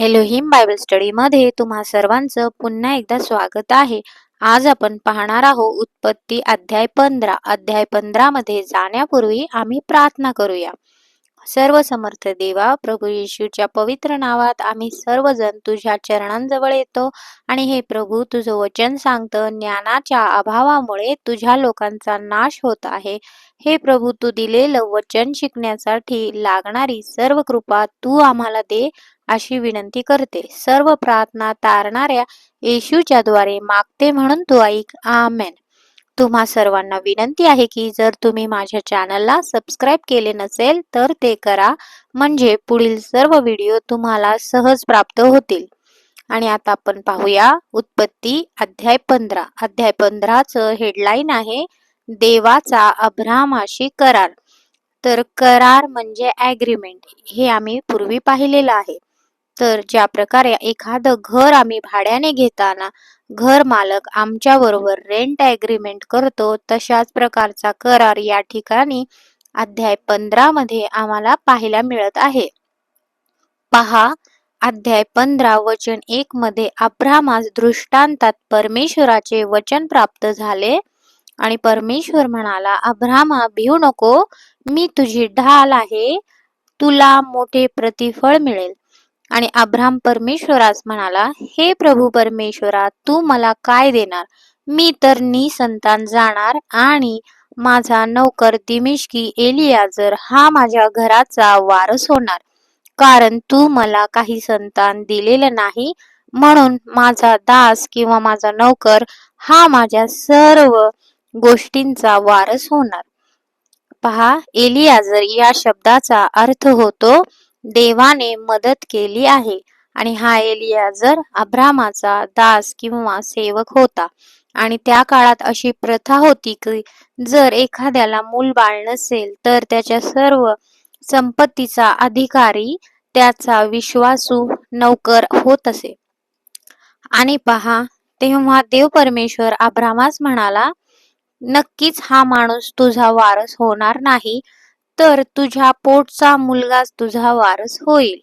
Elohim Bible स्टडीमध्ये तुम्हा सर्वांचं पुन्हा एकदा स्वागत आहे. आज आपण पाहणार आहोत उत्पत्ती अध्याय पंधरा. अध्याय पंधरा मध्ये जाण्यापूर्वी आम्ही प्रार्थना करूया. सर्व समर्थ देवा प्रभू येशूच्या पवित्र नावात आम्ही सर्वजण तुझ्या चरणांजवळ येतो आणि हे प्रभू तुझं वचन सांगतं ज्ञानाच्या अभावामुळे तुझ्या लोकांचा नाश होत आहे. हे प्रभू तू दिलेलं वचन शिकण्यासाठी लागणारी सर्व कृपा तू आम्हाला दे अशी विनंती करते. सर्व प्रार्थना तारणाऱ्या येशूच्या द्वारे मागते म्हणून तू ऐक. आमेन. तुम्हा सर्वांना विनंती आहे की जर तुम्ही माझ्या चॅनलला सबस्क्राईब केले नसेल तर ते करा. म्हणजे पुढील सर्व व्हिडिओ तुम्हाला सहज प्राप्त होतील. आणि आता आपण पाहूया उत्पत्ती अध्याय पंधरा. अध्याय पंधराचं हेडलाईन आहे देवाचा अब्रामाशी करार. तर करार म्हणजे ॲग्रीमेंट हे आम्ही पूर्वी पाहिलेलं आहे. तर ज्या प्रकारे एखादं घर आम्ही भाड्याने घेताना घर मालक आमच्या बरोबर रेंट ॲग्रीमेंट करतो तशाच प्रकारचा करार या ठिकाणी अध्याय पंधरा मध्ये आम्हाला पाहायला मिळत आहे. पहा अध्याय पंधरा वचन एक मध्ये अब्रामास दृष्टांतात परमेश्वराचे वचन प्राप्त झाले आणि परमेश्वर म्हणाला अब्रामा भिऊ नको मी तुझी ढाल आहे तुला मोठे प्रतिफळ मिळेल. आणि अब्राम परमेश्वरास म्हणाला हे प्रभू परमेश्वरा तू मला काय देणार? मी तर निसंतान जाणार आणि माझा नौकर दिमिशकी एलियाजर हा माझ्या घराचा वारस होणार. कारण तू मला काही संतान दिलेलं नाही म्हणून माझा दास किंवा माझा नौकर हा माझ्या सर्व गोष्टींचा वारस होणार. पहा एलियाजर या शब्दाचा अर्थ होतो देवाने मदत केली आहे. आणि हा एलियाजर अब्रामाचा दास किंवा सेवक होता. आणि त्या काळात अशी प्रथा होती की जर एखाद्याला मूल बाळ नसेल तर त्याच्या सर्व संपत्तीचा अधिकारी त्याचा विश्वासू नौकर होत असे. आणि पहा तेव्हा देव परमेश्वर अब्रामास म्हणाला नक्कीच हा माणूस तुझा वारस होणार नाही. तर तुझ्या पोटचा मुलगाच तुझा वारस होईल.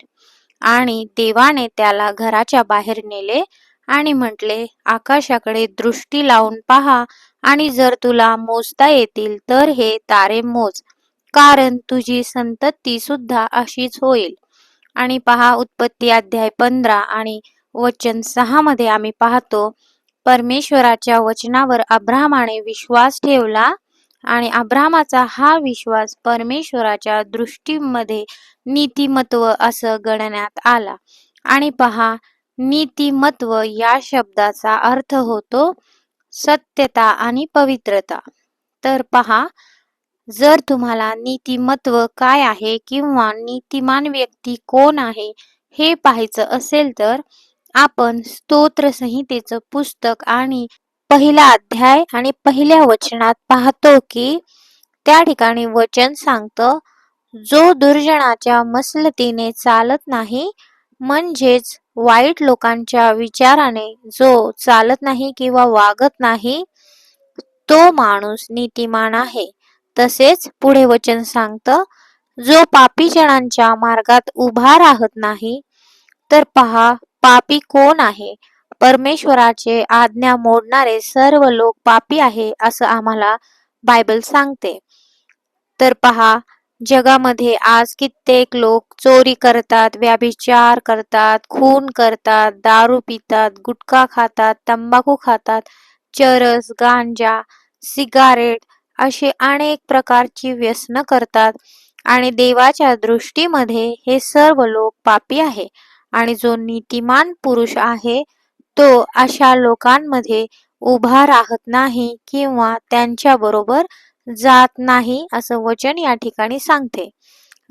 आणि देवाने त्याला घराच्या बाहेर नेले आणि म्हटले आकाशाकडे दृष्टी लावून पहा आणि जर तुला मोजता येतील तर हे तारे मोज कारण तुझी संतती सुद्धा अशीच होईल. आणि पहा उत्पत्ती अध्याय पंधरा आणि वचन सहा मध्ये आम्ही पाहतो परमेश्वराच्या वचनावर अब्रामाने विश्वास ठेवला आणि अब्रामाचा हा विश्वास परमेश्वराच्या दृष्टीमध्ये नीतिमत्व असं गणण्यात आला. आणि पहा नीतिमत्व या शब्दाचा अर्थ होतो सत्यता आणि पवित्रता. तर पहा जर तुम्हाला नीतिमत्व काय आहे किंवा नीतिमान व्यक्ती कोण आहे हे पाहायचं असेल तर आपण स्तोत्र संहितेचं पुस्तक आणि पहिला अध्याय आणि पहिल्या वचनात पाहतो की त्या ठिकाणी वचन सांगतं जो दुर्जनाच्या मसलतीने चालत नाही म्हणजेच वाईट लोकांच्या विचाराने जो चालत नाही किंवा वागत नाही तो माणूस नीतिमान आहे. तसेच पुढे वचन सांगतं जो पापी जणांच्या मार्गात उभा राहत नाही तर पहा पापी कोण आहे? परमेश्वराचे आज्ञा मोडणारे सर्व लोक पापी आहे असं आम्हाला बायबल सांगते. तर पहा जगामध्ये आज कित्येक लोक चोरी करतात व्याभिचार करतात खून करतात दारू पितात गुटखा खातात तंबाखू खातात चरस गांजा सिगारेट असे अनेक प्रकारची व्यसनं करतात आणि देवाच्या दृष्टीमध्ये हे सर्व लोक पापी आहे आणि जो नीतिमान पुरुष आहे तो अशा लोकांमध्ये उभा राहत नाही किंवा त्यांच्या बरोबर जात नाही असं वचन या ठिकाणी सांगते.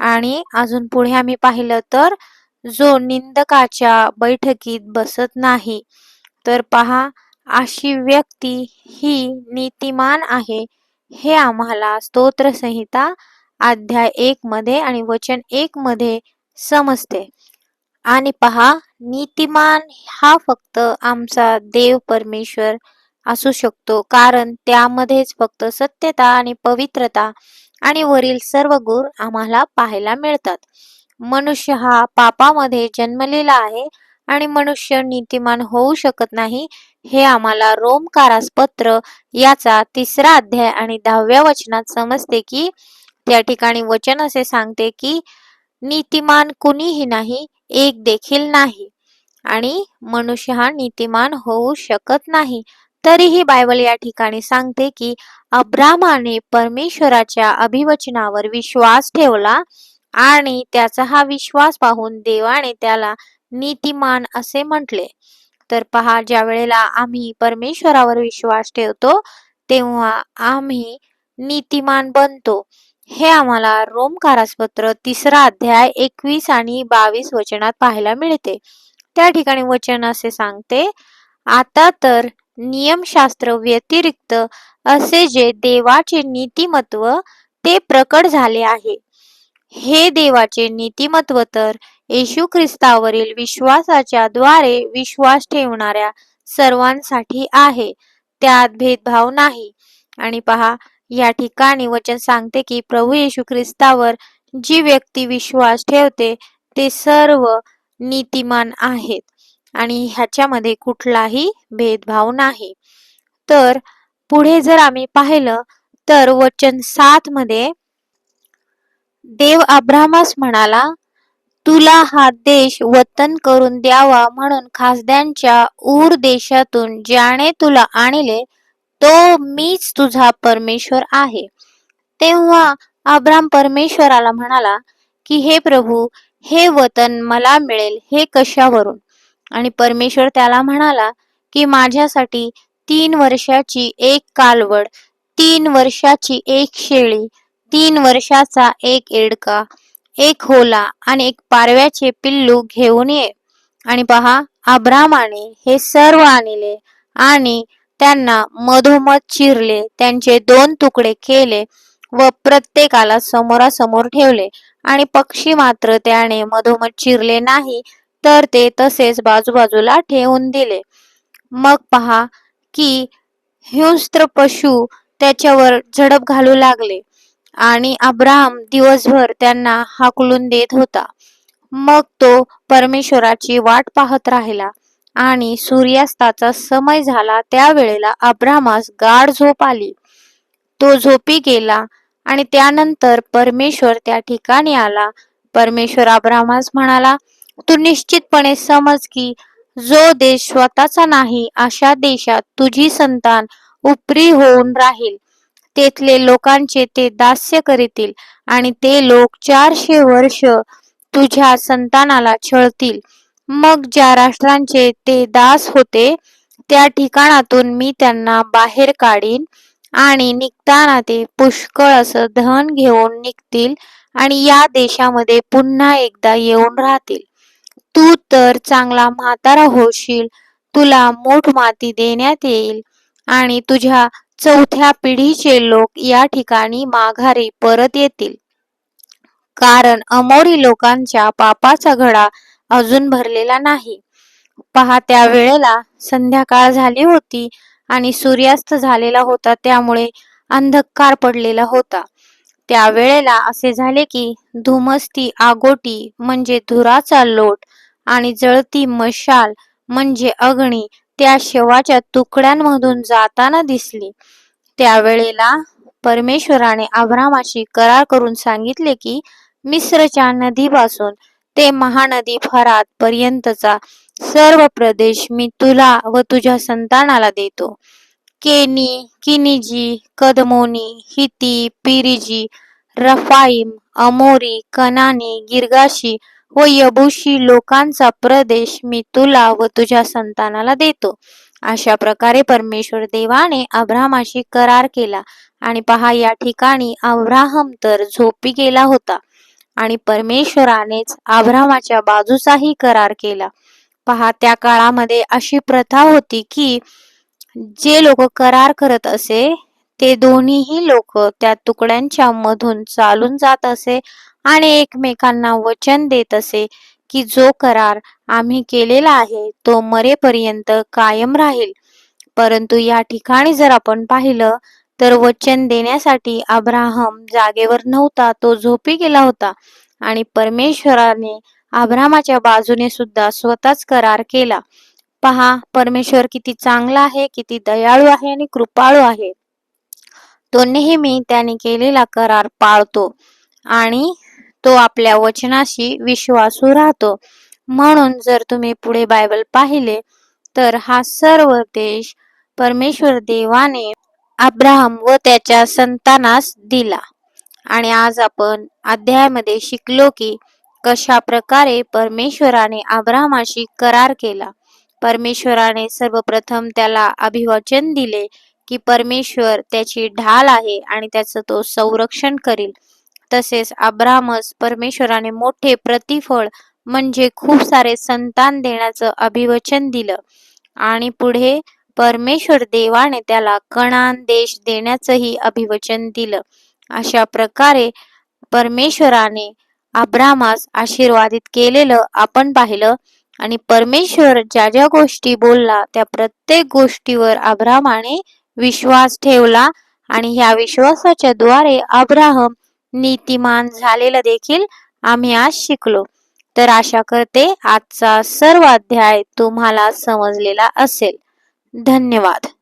आणि अजून पुढे आम्ही पाहिलं तर जो निंदकाच्या बैठकीत बसत नाही तर पहा अशी व्यक्ती ही नीतिमान आहे हे आम्हाला स्तोत्रसंहिता अध्याय एक मध्ये आणि वचन एक मध्ये समजते. आणि पहा नीतिमान हा फक्त आमचा देव परमेश्वर असू शकतो. कारण त्यामध्येच फक्त सत्यता आणि पवित्रता आणि वरील सर्व गुण आम्हाला पाहायला मिळतात. मनुष्य हा पापामध्ये जन्मलेला आहे आणि मनुष्य नीतिमान होऊ शकत नाही हे आम्हाला रोमकारास पत्र याचा तिसरा अध्याय आणि दहाव्या वचनात समजते की त्या ठिकाणी वचन असे सांगते की नीतिमान कुणीही नाही एक देखील नाही. आणि मनुष्य हा नीतिमान होऊ शकत नाही. तरीही बायबल या ठिकाणी सांगते की अब्रामाने परमेश्वराच्या अभिवचनावर विश्वास ठेवला आणि त्याचा हा विश्वास पाहून देवाने त्याला नीतिमान असे म्हटले. तर पहा ज्या वेळेला आम्ही परमेश्वरावर विश्वास ठेवतो तेव्हा आम्ही नीतिमान बनतो. हे आम्हाला रोम कारासपत्र तिसरा अध्याय एकवीस आणि बावीस वचनात पाहायला मिळते. त्या ठिकाणी वचन असे सांगते आता तर नियमशास्त्र व्यतिरिक्त असे जे देवाचे नीतिमत्व ते प्रकट झाले आहे. हे देवाचे नीतिमत्व तर येशू ख्रिस्तावरील विश्वासाच्या द्वारे विश्वास ठेवणाऱ्या सर्वांसाठी आहे. त्यात भेदभाव नाही. आणि पहा या ठिकाणी वचन सांगते की प्रभू येशू ख्रिस्तावर जी व्यक्ती विश्वास ठेवते ते सर्व नीतिमान आहेत. आणि ह्याच्यामध्ये कुठलाही भेदभाव नाही. तर पुढे जर आम्ही पाहिलं तर वचन सात मध्ये देव अब्रामास म्हणाला तुला हा देश वतन करून द्यावा म्हणून खासद्यांच्या ऊर देशातून ज्याने तुला आणले तो मीच तुझा परमेश्वर आहे. तेव्हा अब्राम परमेश्वराला म्हणाला की हे प्रभू हे वतन मला मिळेल हे कशावरून? आणि परमेश्वर त्याला म्हणाला की माझ्यासाठी तीन वर्षाची एक कालवड तीन वर्षाची एक शेळी तीन वर्षाचा एक एडका एक होला आणि एक पारव्याचे पिल्लू घेऊन ये. आणि पहा अब्रामाने हे सर्व आणले आणि त्यांना मधोमध चिरले त्यांचे दोन तुकडे केले व प्रत्येकाला समोरासमोर ठेवले. आणि पक्षी मात्र त्याने मधोमध चिरले नाही तर ते तसेच बाजूबाजूला ठेवून दिले. मग पहा की हिंस्त्र पशु त्याच्यावर झडप घालू लागले आणि अब्राहम दिवसभर त्यांना हाकलून देत होता. मग तो परमेश्वराची वाट पाहत राहिला. आणि सूर्यास्ताचा समय झाला त्यावेळेला अब्रामास गाढ झोप आली. तो झोपी गेला आणि त्यानंतर परमेश्वर त्या ठिकाणी आला. परमेश्वर अब्रामास म्हणाला तू निश्चितपणे समज की जो देश स्वतःचा नाही अशा देशात तुझी संतान उपरी होऊन राहील. तेथले लोकांचे ते दास्य करीतील आणि ते लोक चारशे वर्ष तुझ्या संतानाला छळतील. मग ज्या राष्ट्रांचे ते दास होते त्या ठिकाणातून मी त्यांना बाहेर काढीन आणि निघताना ते पुष्कळ असं धन घेऊन निघतील आणि या देशामध्ये पुन्हा एकदा येऊन राहतील. तू तर चांगला म्हातारा होशील तुला मोठ माती देण्यात येईल आणि तुझ्या चौथ्या पिढीचे लोक या ठिकाणी माघारी परत येतील. कारण अमोरी लोकांच्या पापाचा घडा अजून भरलेला नाही. पहा त्या वेळेला संध्याकाळ झाली होती आणि सूर्यास्त झालेला होता त्यामुळे अंधकार पडलेला होता. त्या वेळेला असे झाले की धुमस्ती आगोटी म्हणजे धुराचा लोट आणि जळती मशाल म्हणजे अग्नी त्या शेवाच्या तुकड्यांमधून जाताना दिसली. त्यावेळेला परमेश्वराने आभ्रामाशी करार करून सांगितले की मिस्रच्या नदीपासून ते महानदी फरात पर्यंतचा सर्व प्रदेश मी तुला व तुझ्या संतानाला देतो. केनी किनिजी कदमोनी हिती पिरिजी रफाईम अमोरी कनानी गिरगाशी व यबुशी लोकांचा प्रदेश मी तुला व तुझ्या संतानाला देतो. अशा प्रकारे परमेश्वर देवाने अब्रामाशी करार केला आणि पहा या ठिकाणी अब्राहम तर झोपी गेला होता. आणि परमेश्वरानेच आभ्रामाच्या बाजूचाही करार केला. पहा त्या काळामध्ये अशी प्रथा होती की जे लोक करार करत असे ते दोन्हीही लोक त्या तुकड्यांच्या मधून चालून जात असे आणि एकमेकांना वचन देत असे की जो करार आम्ही केलेला आहे तो मरेपर्यंत कायम राहील. परंतु या ठिकाणी जर आपण पाहिलं तर वचन देण्यासाठी अब्राहम जागेवर नव्हता तो झोपी गेला होता. आणि परमेश्वराने अब्रामाच्या बाजूने सुद्धा स्वतःच करार केला. पहा परमेश्वर किती चांगला आहे किती दयाळू आहे आणि कृपाळू आहे. तो नेहमी त्याने केलेला करार पाळतो आणि तो आपल्या वचनाशी विश्वासू राहतो. म्हणून जर तुम्ही पुढे बायबल पाहिले तर हा सर्व देश परमेश्वर देवाने अब्राहम व त्याच्या संतानास दिला. आणि आज आपण अध्यायामध्ये शिकलो की कशा प्रकारे परमेश्वराने अब्राहमाशी करार केला. परमेश्वराने सर्वप्रथम त्याला अभिवाचन दिले की परमेश्वर त्याची ढाल आहे आणि त्याचं तो संरक्षण करील. तसेच अब्राहमस परमेश्वराने मोठे प्रतिफळ म्हणजे खूप सारे संतान देण्याचं अभिवचन दिलं. आणि पुढे परमेश्वर देवाने त्याला कणान देश देण्याचंही अभिवचन दिलं. अशा प्रकारे परमेश्वराने अब्रामास आशीर्वादित केलेलं आपण पाहिलं आणि परमेश्वर ज्या ज्या गोष्टी बोलला त्या प्रत्येक गोष्टीवर अब्रामाने विश्वास ठेवला आणि ह्या विश्वासाच्या द्वारे अब्राहम नीतिमान झालेलं देखील आम्ही आज शिकलो. तर आशा करते आजचा सर्व अध्याय तुम्हाला समजलेला असेल. धन्यवाद.